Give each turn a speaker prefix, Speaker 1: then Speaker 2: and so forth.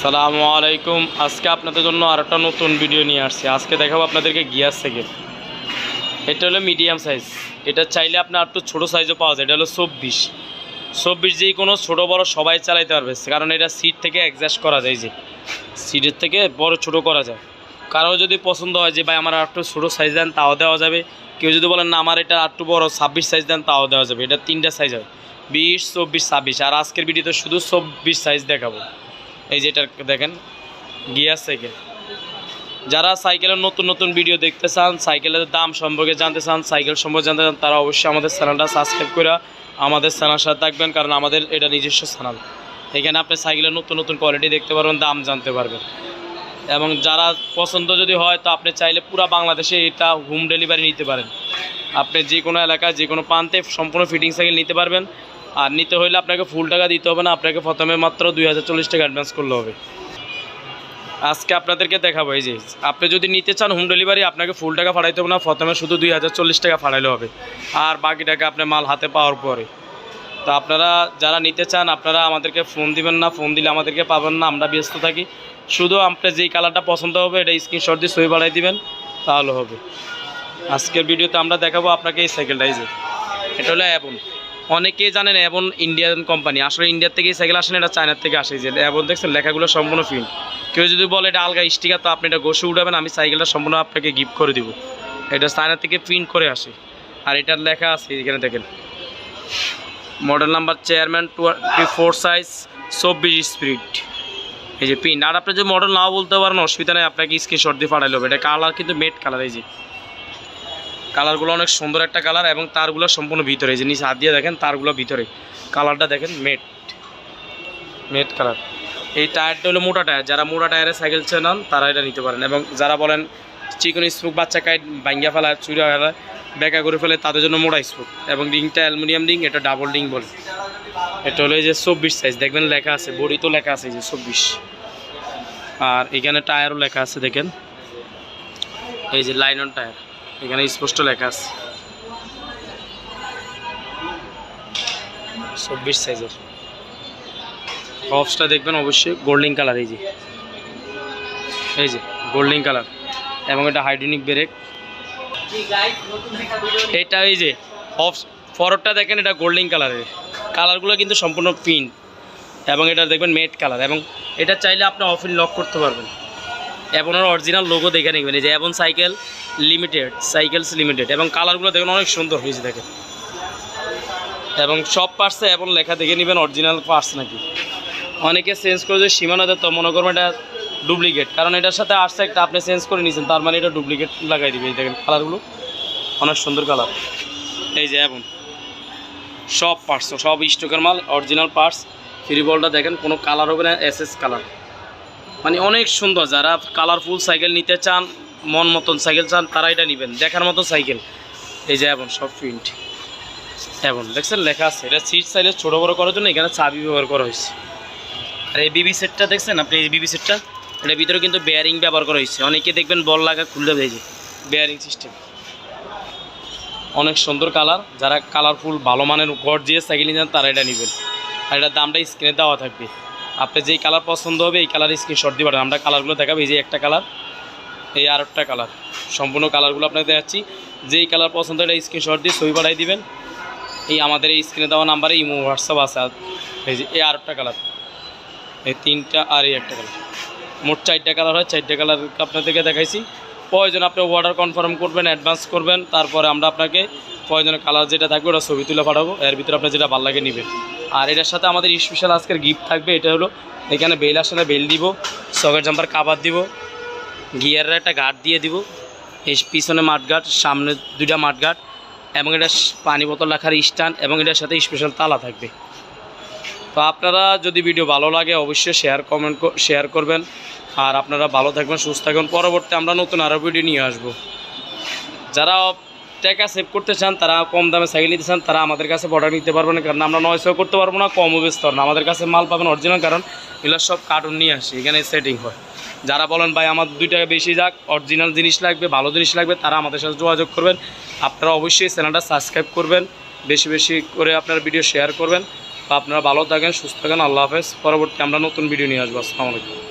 Speaker 1: আসসালামু আলাইকুম। আজকে আপনাদের জন্য আর একটা নতুন ভিডিও নিয়ে আসছি। আজকে দেখাবো আপনাদেরকে গিয়ার সাইকেল এটা হলো মিডিয়াম সাইজ এটা চাইলে আপনার একটু ছোটো সাইজও পাওয়া যায়। এটা হলো চব্বিশ। চব্বিশ যেই কোনো ছোটো বড় সবাই চালাইতে পারবে। কারণ এটা সিট থেকে অ্যাডজাস্ট করা যায় যে। সিটের থেকে বড় ছোট করা যায়। কারও যদি পছন্দ হয় যে, ভাই, আমার একটু ছোটো সাইজ দেন, তাও দেওয়া যাবে। কেউ যদি বলেন, না, আমার এটা একটু বড়, ছাব্বিশ সাইজ দেন, তাও দেওয়া যাবে। এটা তিনটা সাইজ হয়। বিশ, চব্বিশ, ছাব্বিশ। আর আজকের ভিডিওতে শুধু চব্বিশ সাইজ দেখাবো। এই যেটা দেখেন গিয়ার সাইকেল যারা সাইকেলের নতুন নতুন ভিডিও দেখতে চান, সাইকেলের দাম সম্পর্কে জানতে চান, সাইকেল সম্পর্কে জানতে চান, তারা অবশ্যই আমাদের চ্যানেলটা সাবস্ক্রাইব করে আমাদের চ্যানেল সাথে থাকবেন, কারণ আমাদের এটা নিজস্ব চ্যানেল এখানে আপনি সাইকেলের নতুন নতুন কোয়ালিটি দেখতে পারবেন, দাম জানতে পারবেন। এবং যারা পছন্দ যদি হয়, তো আপনি চাইলে পুরো বাংলাদেশে এটা হোম ডেলিভারি নিতে পারেন। আপনি যে কোনো এলাকায় যে কোনো প্রান্তে সম্পূর্ণ ফিটিং সাইকেল নিতে পারবেন। আর নিতে হলে আপনাকে ফুল টাকা দিতে হবে না, আপনাকে প্রথমে মাত্র দুই হাজার চল্লিশ টাকা অ্যাডভান্স করলে হবে। আজকে আপনাদেরকে দেখাবো, এই যে, আপনি যদি নিতে চান হোম ডেলিভারি আপনাকে ফুল টাকা ফাড়াইতে হবে না, প্রথমে শুধু দুই হাজার চল্লিশ টাকা ফাড়াইলে হবে। আর বাকি টাকা আপনি মাল হাতে পাওয়ার পরে। তো আপনারা যারা নিতে চান, আপনারা আমাদেরকে ফোন দিবেন না ফোন দিলে আমাদেরকে পাবেন না, আমরা ব্যস্ত থাকি। শুধু আপনার যেই কালারটা পছন্দ হবে, এটা স্ক্রিনশট দিয়ে সই বাড়াই দিবেন, তাহলে হবে। আজকের ভিডিওতে আমরা দেখাবো আপনাকে এই সাইকেলটা এই যে, এটা হলো অ্যাবন অনেকেই জানেন অ্যাবন ইন্ডিয়ান কোম্পানি আসলে ইন্ডিয়ার থেকেই সাইকেল আসেন, এটা চায়নার থেকে আসে। যে অ্যাবন দেখছেন, লেখাগুলো সম্পূর্ণ ফিন কেউ যদি বলে এটা আলগা স্টিকার তো আপনি এটা গোসে উঠাবেন, আমি সাইকেলটা সম্পূর্ণ আপনাকে গিফট করে দিব। এটা চায়না থেকে প্রিন্ট করে আসে। আর এটার লেখা আছে, এখানে দেখেন। Model number chairman twenty four size চব্বিশ স্পিড এই যে পিন আর আপনি যদি মডেল নাও বলতে পারেন, অসুবিধা নেই, আপনাকে স্ক্রিনশট দিয়ে পাঠাইলে হবে। এটা কালার কিন্তু মেট কালার এই যে। কালারগুলো অনেক সুন্দর একটা কালার এবং তারগুলো সম্পূর্ণ ভিতরে যে নিচে হাত দিয়ে দেখেন, তারগুলো ভিতরে। কালারটা দেখেন মেট মেট কালার। এই টায়ারটা হলো মোটা টায়ার, যারা মোটা টায়ারে সাইকেল চালান, তারা এটা নিতে পারেন। এবং যারা বলেন চিকন স্পুক বাচ্চা কাইট ভাঙ্গিয়া ফেলায় চুরি ফেলায় বেকা করে ফেলে, তাদের জন্য মোটা স্পুক এবং রিংটা অ্যালুমিনিয়াম রিং, এটা ডাবল রিং বলে। এটা হলো এই যে চব্বিশ সাইজ দেখবেন লেখা আছে বডি তো লেখা আছে যে চব্বিশ। আর এখানে টায়ারও লেখা আছে, দেখেন। এই যে লাইনন টায়ার। এখানে স্পষ্ট লেখা আছে। চব্বিশ সাইজের। হবসটা দেখবেন অবশ্যই গোল্ডিং কালার, এই যে। এই যে গোল্ডিং কালার। এবং এটা হাইড্রোনিক ব্রেক। এটা এই যে হবস ফরটা দেখেন এটা গোল্ডিং কালারের। কালারগুলো কিন্তু সম্পূর্ণ প্রিন্ট এবং এটা দেখবেন মেট কালার। এবং এটা চাইলে আপনি অফিন লক করতে পারবেন। এবং অরিজিনাল লোগো দেখে নেবেন। এই যে এবং সাইকেল লিমিটেড সাইকেলস লিমিটেড এবং কালারগুলো দেখুন অনেক সুন্দর হয়েছে দেখেন এবং সব পার্টসে এবং লেখা দেখে নেবেন অরিজিনাল পার্টস নাকি। অনেকে চেঞ্জ করে যদি সীমানা দেয় তো মনে করবেন এটা ডুপ্লিকেট কারণ এটার সাথে আসছে একটা আপনি চেঞ্জ করে নিয়েছেন, তার মানে এটা ডুপ্লিকেট লাগাই দিবে, এই দেখেন কালারগুলো অনেক সুন্দর কালার এই যে এবং সব পার্টস সব স্টকের মাল অরিজিনাল পার্টস ফ্রি বলটা দেখেন, কোনো কালার হবে না এস এস কালার মানে অনেক সুন্দর, যারা কালারফুল সাইকেল নিতে চান মন মতন সাইকেল চান তারা এটা নেবেন। দেখার মতো সাইকেল। এই যে এবং সব প্রিন্ট এবং দেখছেন লেখা আছে। এটা সিট সাইজে ছোটো বড়ো করার জন্য এখানে চাবি ব্যবহার করা হয়েছে। আর এই বিবি সেটটা দেখছেন আপনি, এই বিবি সেটটা এটার ভিতরে কিন্তু বেয়ারিং ব্যবহার করা হয়েছে। অনেকে দেখবেন বল লাগা খুলতে যায় বেয়ারিং সিস্টেম অনেক সুন্দর কালার যারা কালারফুল ভালো মানের গড় দিয়ে সাইকেল নিয়ে যান তারা এটা নেবেন। আর এটার দামটা স্ক্রিনে দেওয়া থাকবে। আপনি যেই কালার পছন্দ হবে, এই কালার স্ক্রিনশট দিয়ে পাঠান। আমরা কালারগুলো দেখাবো। এই যে একটা কালার এই আর একটা কালার সম্পূর্ণ কালারগুলো আপনাকে দেখাচ্ছি। যেই কালার পছন্দ এটা স্ক্রিনশট দিয়ে ছবি পাঠাই দিবেন। এই আমাদের এই স্ক্রিনে দেওয়া নাম্বারে ইমো হোয়াটসঅ্যাপ আছে। এই যে এই আর একটা কালার এই তিনটা আর এই একটা কালার মোট চারটা কালার হয়। চারটা কালার আপনাদেরকে দেখাইছি। প্রয়োজন আপনি অর্ডার কনফার্ম করবেন অ্যাডভান্স করবেন। তারপরে আমরা আপনাকে প্রয়োজনে কালার যেটা থাকবে ওটা ছবি তুলে পাঠাবো। এর ভিতরে আপনার যেটা ভালো লাগে নেবেন। আর এটার সাথে আমাদের স্পেশাল আজকের গিফট থাকবে। এটা হলো এখানে বেল আসলে বেল দিব সকেট জাম্পার কাবার দিব। গিয়ারের একটা গার্ড দিয়ে দিব। এই পিছনে মাঠঘাট, সামনে দুইটা মাঠগাট এবং এটা পানি বোতল রাখার স্ট্যান্ড এবং এটার সাথে স্পেশাল তালা থাকবে। তো আপনারা যদি ভিডিও ভালো লাগে অবশ্যই শেয়ার কমেন্ট শেয়ার করবেন। আর আপনারা ভালো থাকবেন, সুস্থ থাকবেন। পরবর্তী আমরা নতুন আরও ভিডিও নিয়ে আসব। যারা টাকা সেভ করতে চান, তারা কম দামে সাইকেল নিতে চান, তারা আমাদের কাছে অর্ডার নিতে পারবেন কারণ আমরা নয়শো করতে পারব না বেচতে পারব না। আমাদের কাছে মাল পাবেন অরিজিনাল কারণ এগুলো সব কার্টুন নিয়ে আসি, এখানে সেটিং হয়। যারা বলেন, ভাই, আমার দুই টাকা বেশি যাক অরিজিনাল জিনিস লাগবে, ভালো জিনিস লাগবে, তারা আমাদের সাথে যোগাযোগ করবেন। আপনারা অবশ্যই চ্যানেলটা সাবস্ক্রাইব করবেন, বেশি বেশি করে আপনার ভিডিও শেয়ার করবেন। বা আপনারা ভালো থাকেন, সুস্থ থাকেন, আল্লাহ হাফেজ। পরবর্তী আমরা নতুন ভিডিও নিয়ে আসব, আসসালামু আলাইকুম।